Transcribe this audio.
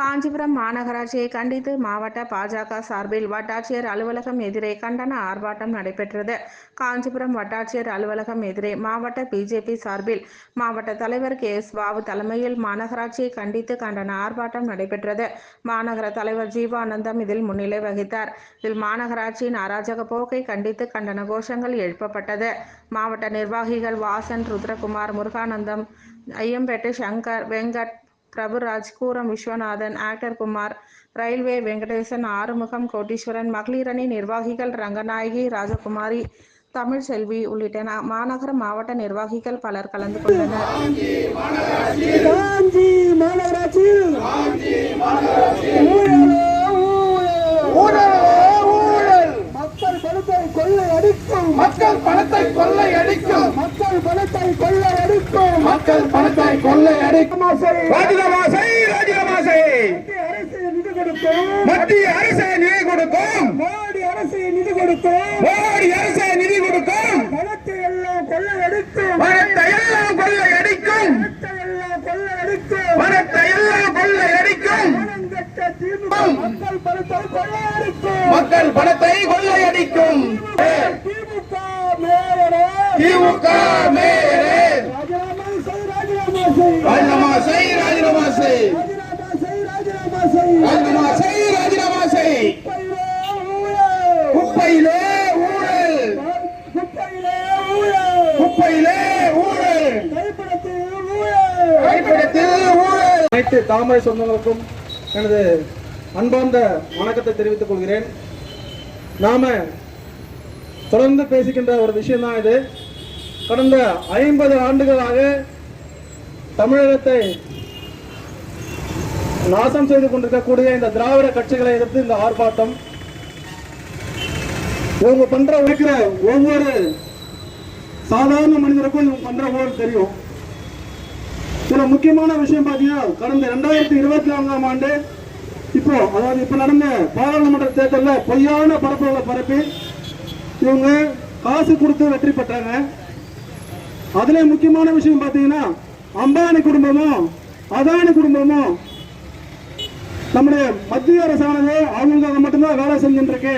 காஞ்சிபுரம் மாநகராட்சியை கண்டித்து மாவட்ட பாஜக சார்பில் வட்டாட்சியர் அலுவலகம் எதிரே கண்டன ஆர்ப்பாட்டம் நடைபெற்றது. காஞ்சிபுரம் வட்டாட்சியர் அலுவலகம் எதிரே மாவட்ட பிஜேபி சார்பில் மாவட்ட தலைவர் கே எஸ் பாபு தலைமையில் மாநகராட்சியை கண்டித்து கண்டன ஆர்ப்பாட்டம் நடைபெற்றது. மாநகர தலைவர் ஜீவானந்தம் இதில் முன்னிலை வகித்தார். இதில் மாநகராட்சியின் அராஜக போக்கை கண்டித்து கண்டன கோஷங்கள் எழுப்பப்பட்டது. மாவட்ட நிர்வாகிகள் வாசன் ருத்ரகுமார் முருகானந்தம் ஐயம்பேட்டை சங்கர் வெங்கட் பிரபுராஜ் கூரம் விஸ்வநாதன் ஆக்டர் குமார் ரயில்வே வெங்கடேசன் ஆறுமுகம் கோட்டீஸ்வரன் மகளிரணி நிர்வாகிகள் ரங்கநாயகி ராஜகுமாரி தமிழ் செல்வி உள்ளிட்ட மாநகர மாவட்ட நிர்வாகிகள் பலர் கலந்து கொண்டனர் காஞ்சி மாநகராட்சி ஊழலே ஊழல். மக்கள் பணத்தை கொள்ளை அடிக்கும் மக்கள் பணத்தை கொள்ளை அடிக்கும். மக்கள் பணத்தை கொள்ளை அடிக்கும் மக்கள் பணத்தை கொள்ளை அடிக்கும். ராஜினாமா செய். ராஜினாமா செய் மத்திய அரசு நிதி கொடுக்கும். மோடி அரசு நிதி கொடுக்கும் மோடி அரசு நிதி கொடுக்கும். பணத்தை எல்லாம் கொள்ளை அடிக்கும். பணத்தை எல்லாம் கொள்ளை அடிக்கும். பணத்தை எல்லாம் கொள்ளை அடிக்கும். பணத்தை எல்லாம் கொள்ளை அடிக்கும். மக்கள் பணத்தை கொள்ளை அடிக்கும். மக்கள் பணத்தை கொள்ளை அடிக்கும். திமுக மேயரே ராஜினாமா செய் ராஜினாமா செய் ராஜினாமா செய் ராஜினாமா செய் குப்பையிலே ஊழல். குப்பையிலே ஊழல் குப்பையிலே ஊழல். கைப்படத்தில் ஊழல். அனைத்து தாமரை சொந்தங்களுக்கும் எனது அன்பார்ந்த வணக்கத்தை தெரிவித்துக் கொள்கிறேன் நாம தொடர்ந்து பேசிக்கின்ற ஒரு விஷயம்தான் இது கடந்த ஐம்பது ஆண்டுகளாக தமிழகத்தை நாசம் செய்து கொண்டிருக்கக்கூடிய இந்த திராவிட கட்சிகளை எதிர்த்து இந்த ஆர்ப்பாட்டம். இவங்க பண்ற உழைக்கிற ஒவ்வொரு சாதாரண மனிதருக்கும் இவங்க பண்ற ஒவ்வொரு தெரியும். சில முக்கியமான விஷயம் பார்த்தீங்கன்னா கடந்த ரெண்டாயிரத்தி இருபத்தி நான்காம் ஆண்டு இப்போ அதாவது இப்ப நடந்த பாராளுமன்ற தேர்தலில் பொய்யான பரப்புகளை பரப்பி இவங்க காசு கொடுத்து வெற்றி பெற்றாங்க. அதுல முக்கியமான விஷயம் பாத்தீங்கன்னா அம்பானி குடும்பமும் அதானி குடும்பமும் நம்முடைய மத்திய அரசானது அவங்களுக்காக மட்டும்தான் வேலை செஞ்சுட்டு இருக்கு.